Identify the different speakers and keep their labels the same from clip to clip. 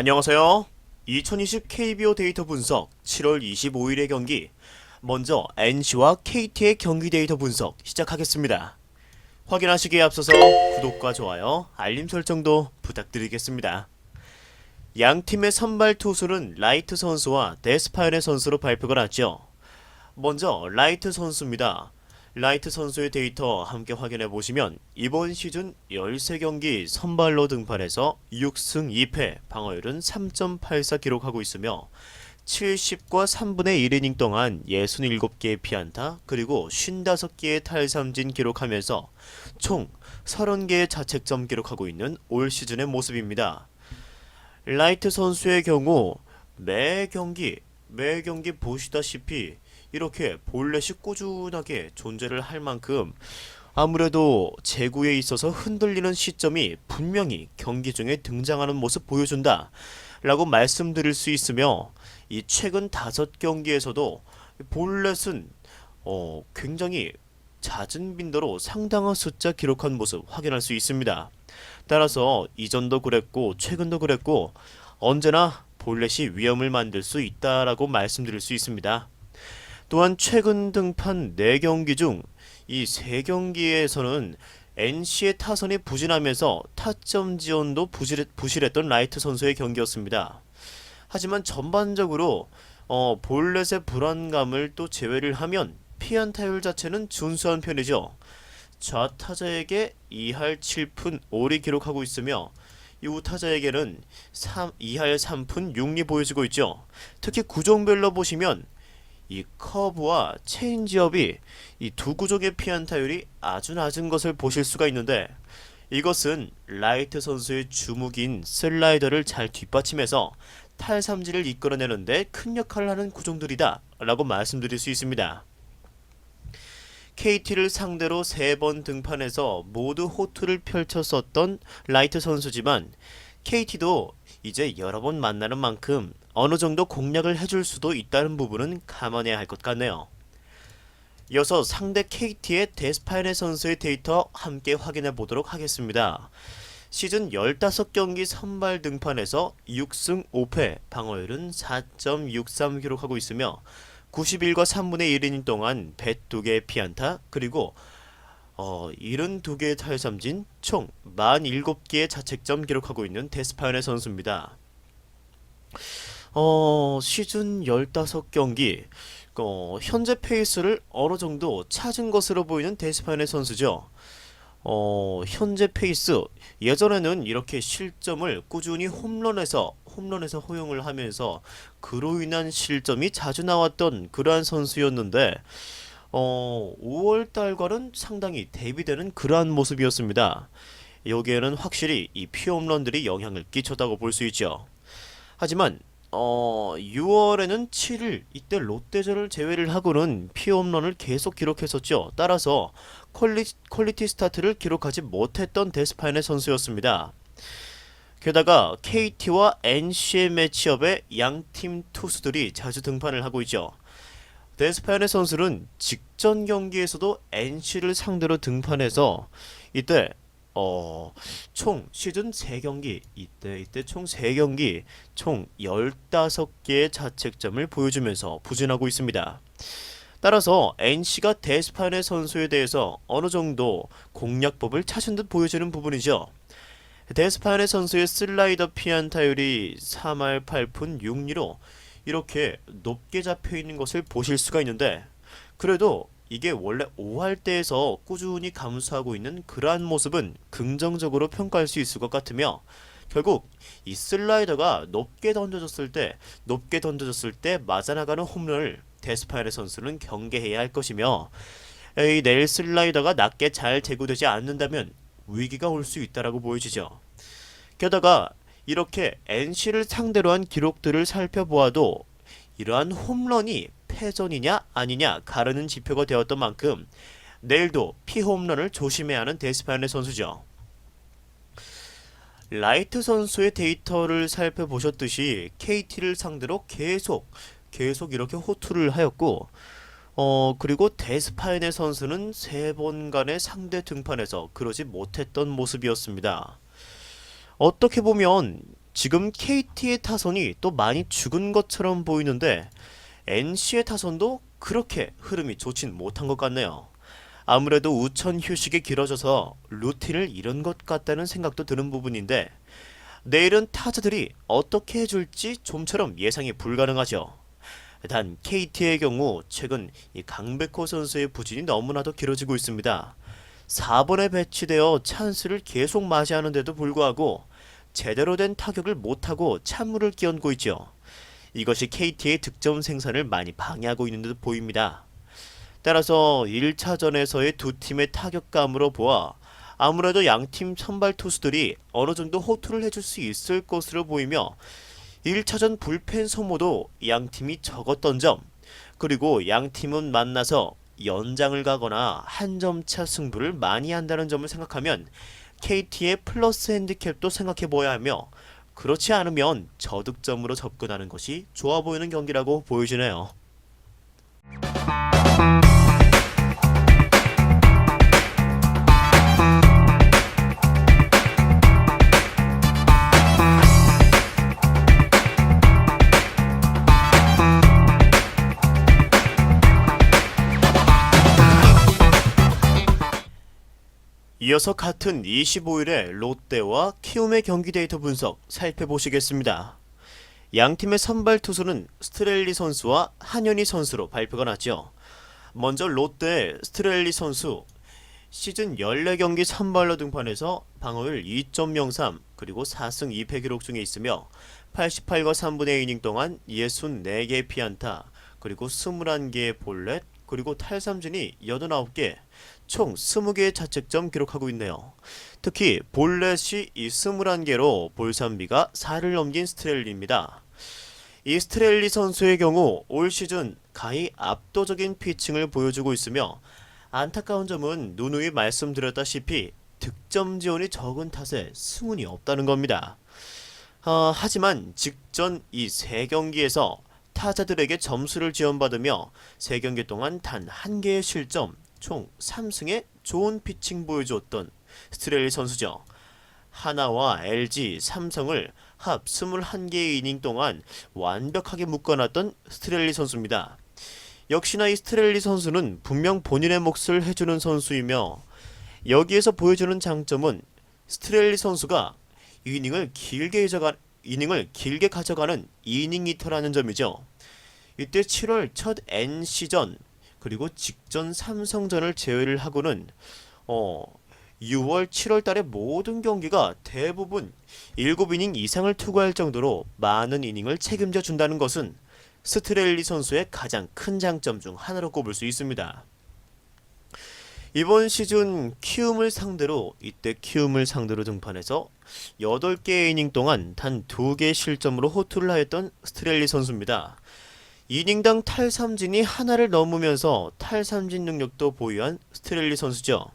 Speaker 1: 안녕하세요. 2020 KBO 데이터 분석 7월 25일의 경기. 먼저 NC와 KT의 경기 데이터 분석 시작하겠습니다. 확인하시기에 앞서서 구독과 좋아요, 알림 설정도 부탁드리겠습니다. 양 팀의 선발 투수는 라이트 선수와 데스파이네 선수로 발표가 났죠. 먼저 라이트 선수입니다. 라이트 선수의 데이터 함께 확인해 보시면 이번 시즌 13경기 선발로 등판해서 6승 2패, 방어율은 3.84 기록하고 있으며 70과 3분의 1이닝 동안 67개의 피안타 그리고 55개의 탈삼진 기록하면서 총 30개의 자책점 기록하고 있는 올 시즌의 모습입니다. 라이트 선수의 경우 매 경기 매 경기 보시다시피 이렇게 볼넷이 꾸준하게 존재를 할 만큼 아무래도 제구에 있어서 흔들리는 시점이 분명히 경기 중에 등장하는 모습 보여준다 라고 말씀드릴 수 있으며 이 최근 다섯 경기에서도 볼넷은 어, 굉장히 잦은 빈도로 상당한 숫자 기록한 모습 확인할 수 있습니다. 따라서 이전도 그랬고 최근도 그랬고 언제나 볼넷이 위험을 만들 수 있다라고 말씀드릴 수 있습니다. 또한 최근 등판 4경기 중 이 3경기에서는 NC의 타선이 부진하면서 타점 지원도 부실했, 부실했던 라이트 선수의 경기였습니다. 하지만 전반적으로 어, 볼넷의 불안감을 또 제외를 하면 피안타율 자체는 준수한 편이죠. 좌타자에게 2할 7푼 5리 기록하고 있으며 이 우타자에게는 3, 2할 3푼 6리 보여주고 있죠. 특히 구종별로 보시면 이 커브와 체인지업이 이 두 구종의 피안 타율이 아주 낮은 것을 보실 수가 있는데 이것은 라이트 선수의 주무기인 슬라이더를 잘 뒷받침해서 탈삼진을 이끌어내는데 큰 역할을 하는 구종들이다 라고 말씀드릴 수 있습니다. KT를 상대로 세 번 등판해서 모두 호투를 펼쳤었던 라이트 선수지만 KT도 이제 여러 번 만나는 만큼 어느 정도 공략을 해줄 수도 있다는 부분은 감안해야 할 것 같네요. 이어서 상대 KT의 데스파이네 선수의 데이터 함께 확인해 보도록 하겠습니다. 시즌 15경기 선발 등판에서 6승 5패, 방어율은 4.63 기록하고 있으며 91과 3분의 1이닝 동안 102개의 피안타 그리고 어, 72개의 탈삼진 총 47개의 자책점 기록하고 있는 데스파이네 선수입니다. 어, 시즌 15경기 어, 현재 페이스를 어느 정도 찾은 것으로 보이는 데스파이네 선수죠. 어, 현재 페이스 예전에는 이렇게 실점을 꾸준히 홈런에서 홈런에서 허용을 하면서 그로 인한 실점이 자주 나왔던 그러한 선수였는데 어, 5월 달과는 상당히 대비되는 그러한 모습이었습니다. 여기에는 확실히 이 피홈런들이 영향을 끼쳤다고 볼 수 있죠. 하지만 어, 6월에는 7일 이때 롯데전을 제외를 하고는 피홈런을 계속 기록했었죠. 따라서 퀄리, 퀄리티 스타트를 기록하지 못했던 데스파인의 선수였습니다. 게다가 KT와 NC의 매치업에 양팀 투수들이 자주 등판을 하고 있죠. 데스파인의 선수는 직전 경기에서도 NC를 상대로 등판해서 이때 어, 총 시즌 3경기 이때 이때 총 3경기 총 15개의 자책점을 보여주면서 부진하고 있습니다. 따라서 NC가 데스파인의 선수에 대해서 어느 정도 공략법을 찾은 듯 보여지는 부분이죠. 데스파인의 선수의 슬라이더 피안타율이 3할 8푼 6리로 이렇게 높게 잡혀 있는 것을 보실 수가 있는데 그래도 이게 원래 5할 때에서 꾸준히 감소하고 있는 그러한 모습은 긍정적으로 평가할 수 있을 것 같으며 결국 이 슬라이더가 높게 던져졌을 때 높게 던져졌을 때 맞아나가는 홈런을 데스파이네 선수는 경계해야 할 것이며 이 내일 슬라이더가 낮게 잘 제구되지 않는다면 위기가 올 수 있다라고 보여지죠. 게다가 이렇게 NC를 상대로 한 기록들을 살펴보아도 이러한 홈런이 패전이냐 아니냐 가르는 지표가 되었던 만큼 내일도 피홈런을 조심해야 하는 데스파이네 선수죠. 라이트 선수의 데이터를 살펴보셨듯이 KT를 상대로 계속 계속 이렇게 호투를 하였고 어 그리고 데스파이네 선수는 세 번간의 상대 등판에서 그러지 못했던 모습이었습니다. 어떻게 보면 지금 KT의 타선이 또 많이 죽은 것처럼 보이는데 NC의 타선도 그렇게 흐름이 좋진 못한 것 같네요. 아무래도 우천 휴식이 길어져서 루틴을 잃은 것 같다는 생각도 드는 부분인데 내일은 타자들이 어떻게 해줄지 좀처럼 예상이 불가능하죠. 단 KT의 경우 최근 이 강백호 선수의 부진이 너무나도 길어지고 있습니다. 4번에 배치되어 찬스를 계속 맞이하는데도 불구하고 제대로 된 타격을 못하고 찬물을 끼얹고 있죠. 이것이 KT의 득점 생산을 많이 방해하고 있는 듯 보입니다. 따라서 1차전에서의 두 팀의 타격감으로 보아 아무래도 양팀 선발 투수들이 어느 정도 호투를 해줄 수 있을 것으로 보이며 1차전 불펜 소모도 양팀이 적었던 점 그리고 양팀은 만나서 연장을 가거나 한 점 차 승부를 많이 한다는 점을 생각하면 KT의 플러스 핸디캡도 생각해 보아야 하며 그렇지 않으면 저득점으로 접근하는 것이 좋아 보이는 경기라고 보여지네요. 이어서 같은 25일에 롯데와 키움의 경기 데이터 분석 살펴보시겠습니다. 양 팀의 선발 투수는 스트렐리 선수와 한현희 선수로 발표가 났죠. 먼저 롯데의 스트렐리 선수 시즌 14경기 선발로 등판해서 방어율 2.03 그리고 4승 2패 기록 중에 있으며 88과 3분의 2이닝 동안 64개 피안타 그리고 21개의 볼넷 그리고 탈삼진이 89개 총 20개의 자책점 기록하고 있네요. 특히 볼넷이 이 21개로 볼산비가 4를 넘긴 스트렐리입니다. 이 스트렐리 선수의 경우 올 시즌 가히 압도적인 피칭을 보여주고 있으며 안타까운 점은 누누이 말씀드렸다시피 득점 지원이 적은 탓에 승운이 없다는 겁니다. 어, 하지만 직전 이 세 경기에서 타자들에게 점수를 지원받으며 세 경기 동안 단 한 개의 실점, 총 3승의 좋은 피칭 보여주었던 스트렐리 선수죠. 하나와 LG, 삼성을 합 21개의 이닝 동안 완벽하게 묶어놨던 스트렐리 선수입니다. 역시나 이 스트렐리 선수는 분명 본인의 몫을 해주는 선수이며 여기에서 보여주는 장점은 스트렐리 선수가 이닝을 길게 가져가 이닝을 길게 가져가는 이닝 히터라는 점이죠. 이때 7월 첫 NC전 그리고 직전 삼성전을 제외를 하고는 어 6월, 7월 달에 모든 경기가 대부분 7이닝 이상을 투구할 정도로 많은 이닝을 책임져 준다는 것은 스트렐리 선수의 가장 큰 장점 중 하나로 꼽을 수 있습니다. 이번 시즌 키움을 상대로 이때 키움을 상대로 등판해서 8개 이닝 동안 단 2개 실점으로 호투를 하였던 스트렐리 선수입니다. 이닝당 탈삼진이 하나를 넘으면서 탈삼진 능력도 보유한 스트렐리 선수죠.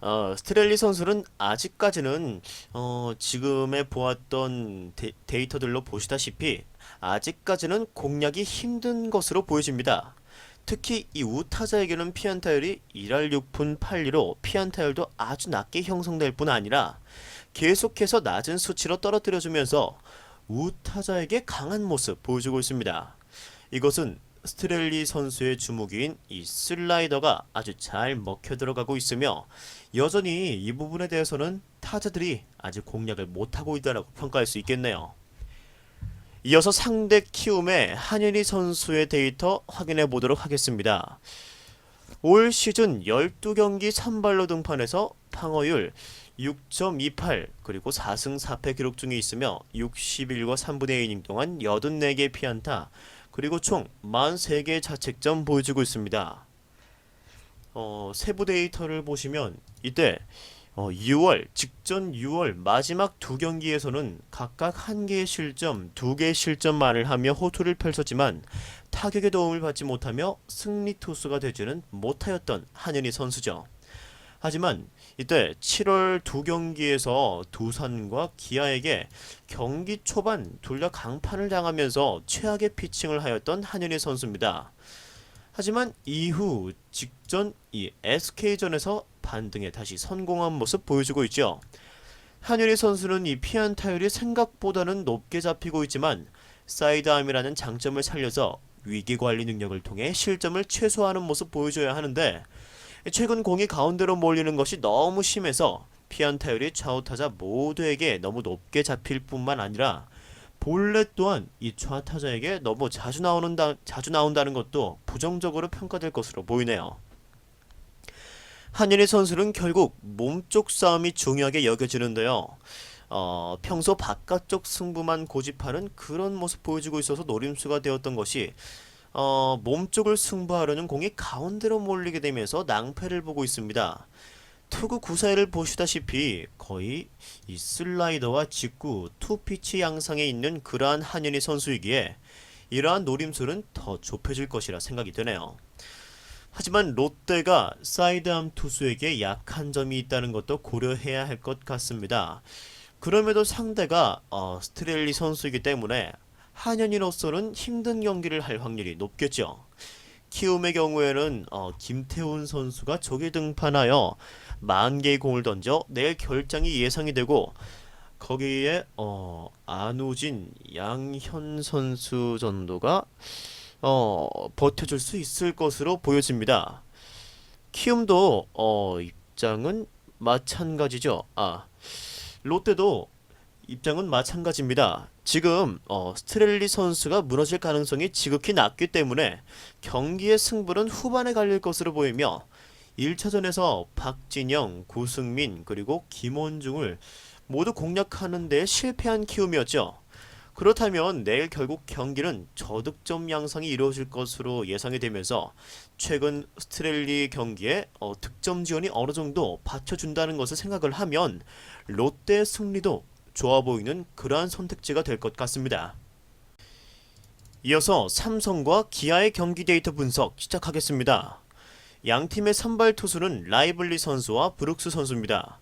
Speaker 1: 어, 스트렐리 선수는 아직까지는 어, 지금에 보았던 데, 이터들로 보시다시피 아직까지는 공략이 힘든 것으로 보여집니다. 특히 이 우타자에게는 피안타율이 1할 6푼 8리로 피안타율도 아주 낮게 형성될 뿐 아니라 계속해서 낮은 수치로 떨어뜨려주면서 우타자에게 강한 모습 보여주고 있습니다. 이것은 스트렐리 선수의 주무기인 이 슬라이더가 아주 잘 먹혀 들어가고 있으며 여전히 이 부분에 대해서는 타자들이 아직 공략을 못하고 있다고 평가할 수 있겠네요. 이어서 상대 키움의 한현희 선수의 데이터 확인해 보도록 하겠습니다. 올 시즌 12경기 선발로 등판해서 방어율 6.28 그리고 4승 4패 기록 중에 있으며 61과 3분의 2이닝 동안 84개 피안타 그리고 총 43개의 자책점 보여주고 있습니다. 어, 세부 데이터를 보시면 이때 어, 6월 직전 6월 마지막 두 경기에서는 각각 한 개의 실점, 두 개의 실점만을 하며 호투를 펼쳤지만 타격에 도움을 받지 못하며 승리 투수가 되지는 못하였던 한현희 선수죠. 하지만 이때 7월 두 경기에서 두산과 기아에게 경기 초반 둘다 강판을 당하면서 최악의 피칭을 하였던 한현희 선수입니다. 하지만 이후 직전 이 SK전에서 반등에 다시 성공한 모습 보여주고 있죠. 한유리 선수는 이 피안 타율이 생각보다는 높게 잡히고 있지만 사이드암이라는 장점을 살려서 위기 관리 능력을 통해 실점을 최소화하는 모습 보여줘야 하는데 최근 공이 가운데로 몰리는 것이 너무 심해서 피안 타율이 좌우 타자 모두에게 너무 높게 잡힐 뿐만 아니라 볼넷 또한 이 좌 타자에게 너무 자주 나오는 다 자주 나온다는 것도 부정적으로 평가될 것으로 보이네요. 한일희 선수는 결국 몸쪽 싸움이 중요하게 여겨지는데요. 어, 평소 바깥쪽 승부만 고집하는 그런 모습 보여주고 있어서 노림수가 되었던 것이 어, 몸쪽을 승부하려는 공이 가운데로 몰리게 되면서 낭패를 보고 있습니다. 투구 구사일을 보시다시피 거의 이 슬라이더와 직구, 투피치 양상에 있는 그러한 한현희 선수이기에 이러한 노림수는 더 좁혀질 것이라 생각이 되네요. 하지만 롯데가 사이드암 투수에게 약한 점이 있다는 것도 고려해야 할 것 같습니다. 그럼에도 상대가 어, 스트렐리 선수이기 때문에 한현희로서는 힘든 경기를 할 확률이 높겠죠. 키움의 경우에는 어, 김태훈 선수가 적에 등판하여 만 개의 공을 던져 내일 결장이 예상이 되고 거기에 어, 안우진, 양현 선수 정도가 어, 버텨줄 수 있을 것으로 보여집니다. 키움도 어, 입장은 마찬가지죠. 아, 롯데도 입장은 마찬가지입니다. 지금 어, 스트렐리 선수가 무너질 가능성이 지극히 낮기 때문에 경기의 승부는 후반에 갈릴 것으로 보이며 1차전에서 박진영, 고승민 그리고 김원중을 모두 공략하는 데 실패한 키움이었죠. 그렇다면 내일 결국 경기는 저득점 양상이 이루어질 것으로 예상이 되면서 최근 스트렐리 경기에 어, 득점 지원이 어느 정도 받쳐준다는 것을 생각을 하면 롯데의 승리도 좋아 보이는 그러한 선택지가 될 것 같습니다. 이어서 삼성과 기아의 경기 데이터 분석 시작하겠습니다. 양 팀의 선발 투수는 라이블리 선수와 브룩스 선수입니다.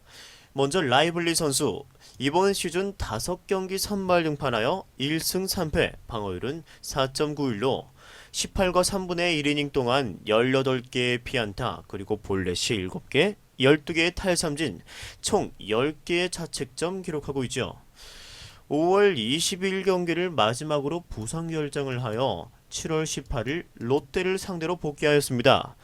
Speaker 1: 먼저 라이블리 선수 이번 시즌 5경기 선발 등판하여 1승 3패 방어율은 4.91로 18과 3분의 1이닝 동안 18개의 피안타 그리고 볼넷이 7개 12개의 탈삼진 총 10개의 자책점 기록하고 있죠. 5월 20일 경기를 마지막으로 부상 결정을 하여 7월 18일 롯데를 상대로 복귀하였습니다.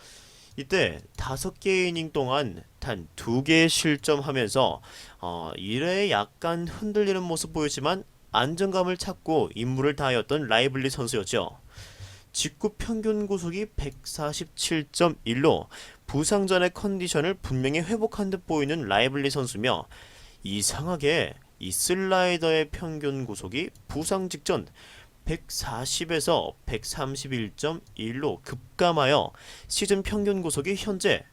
Speaker 1: 이때 5개의 이닝 동안 단 2개의 실점하면서 어, 1회에 약간 흔들리는 모습 보였지만 안정감을 찾고 임무를 다하였던 라이블리 선수였죠. 직구 평균 구속이 147.1로 부상 전의 컨디션을 분명히 회복한 듯 보이는 라이블리 선수며 이상하게 이 슬라이더의 평균 구속이 부상 직전 140에서 131.1로 급감하여 시즌 평균 구속이 현재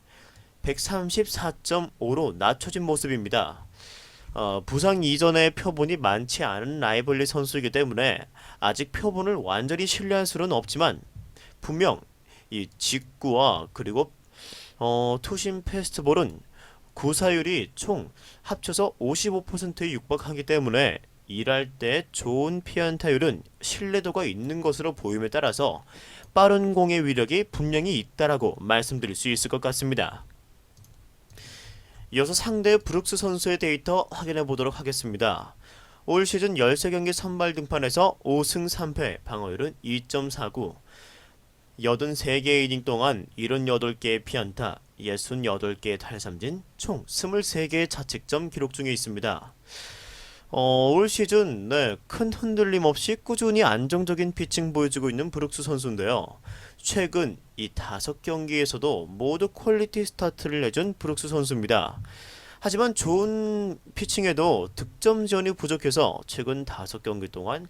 Speaker 1: 134.5로 낮춰진 모습입니다. 어, 부상 이전의 표본이 많지 않은 라이벌리 선수이기 때문에 아직 표본을 완전히 신뢰할 수는 없지만 분명 이 직구와 그리고 어, 투심 페스트볼은 구사율이 총 합쳐서 55%에 육박하기 때문에 일할 때 좋은 피안타율은 신뢰도가 있는 것으로 보임에 따라서 빠른 공의 위력이 분명히 있다라고 말씀드릴 수 있을 것 같습니다. 이어서 상대 브룩스 선수의 데이터 확인해 보도록 하겠습니다. 올 시즌 13경기 선발 등판에서 5승 3패, 방어율은 2.49, 83개의 이닝 동안 78개의 피안타, 68개의 탈삼진, 총 23개의 자책점 기록 중에 있습니다. 어, 올 시즌 네, 큰 흔들림 없이 꾸준히 안정적인 피칭 보여주고 있는 브룩스 선수인데요. 최근 이 다섯 경기에서도 모두 퀄리티 스타트를 내준 브룩스 선수입니다. 하지만 좋은 피칭에도 득점 지원이 부족해서 최근 다섯 경기 동안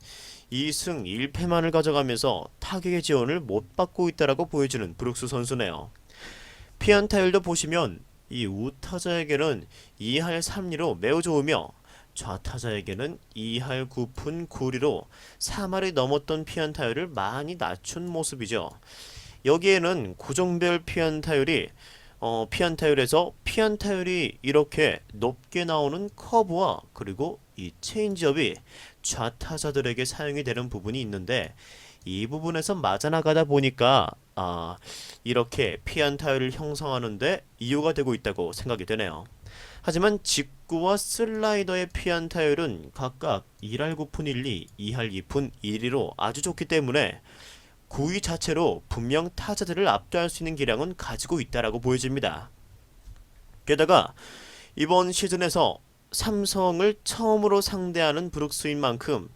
Speaker 1: 2승 1패만을 가져가면서 타격의 지원을 못 받고 있다라고 보여주는 브룩스 선수네요. 피안타율도 보시면 이 우타자에게는 2할 3리로 매우 좋으며 좌타자에게는 2할 9푼 9리로 3할이 넘었던 피안타율을 많이 낮춘 모습이죠. 여기에는 구종별 피안타율이 어, 피안타율에서 피안타율이 이렇게 높게 나오는 커브와 그리고 이 체인지업이 좌타자들에게 사용이 되는 부분이 있는데 이 부분에서 맞아나가다 보니까 아, 이렇게 피안타율을 형성하는데 이유가 되고 있다고 생각이 되네요. 하지만 직구와 슬라이더의 피안 타율은 각각 1할 9푼 1리, 2할 2푼 1리로 아주 좋기 때문에 9위 자체로 분명 타자들을 압도할 수 있는 기량은 가지고 있다라고 보여집니다. 게다가 이번 시즌에서 삼성을 처음으로 상대하는 브룩스인 만큼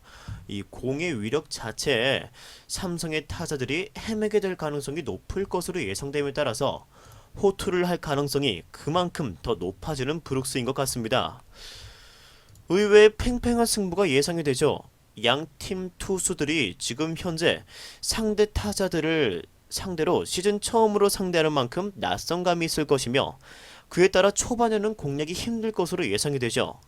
Speaker 1: 이 공의 위력 자체에 삼성의 타자들이 헤매게 될 가능성이 높을 것으로 예상됨에 따라서 호투를 할 가능성이 그만큼 더 높아지는 브룩스인 것 같습니다. 의외의 팽팽한 승부가 예상이 되죠. 양 팀 투수들이 지금 현재 상대 타자들을 상대로 시즌 처음으로 상대하는 만큼 낯선감이 있을 것이며 그에 따라 초반에는 공략이 힘들 것으로 예상이 되죠.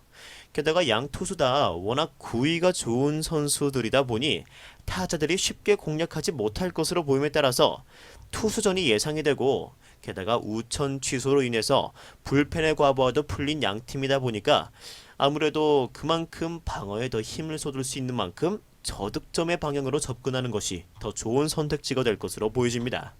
Speaker 1: 게다가 양 투수 다 워낙 구위가 좋은 선수들이다 보니 타자들이 쉽게 공략하지 못할 것으로 보임에 따라서 투수전이 예상이 되고 게다가 우천 취소로 인해서 불펜의 과부하도 풀린 양 팀이다 보니까 아무래도 그만큼 방어에 더 힘을 쏟을 수 있는 만큼 저득점의 방향으로 접근하는 것이 더 좋은 선택지가 될 것으로 보여집니다.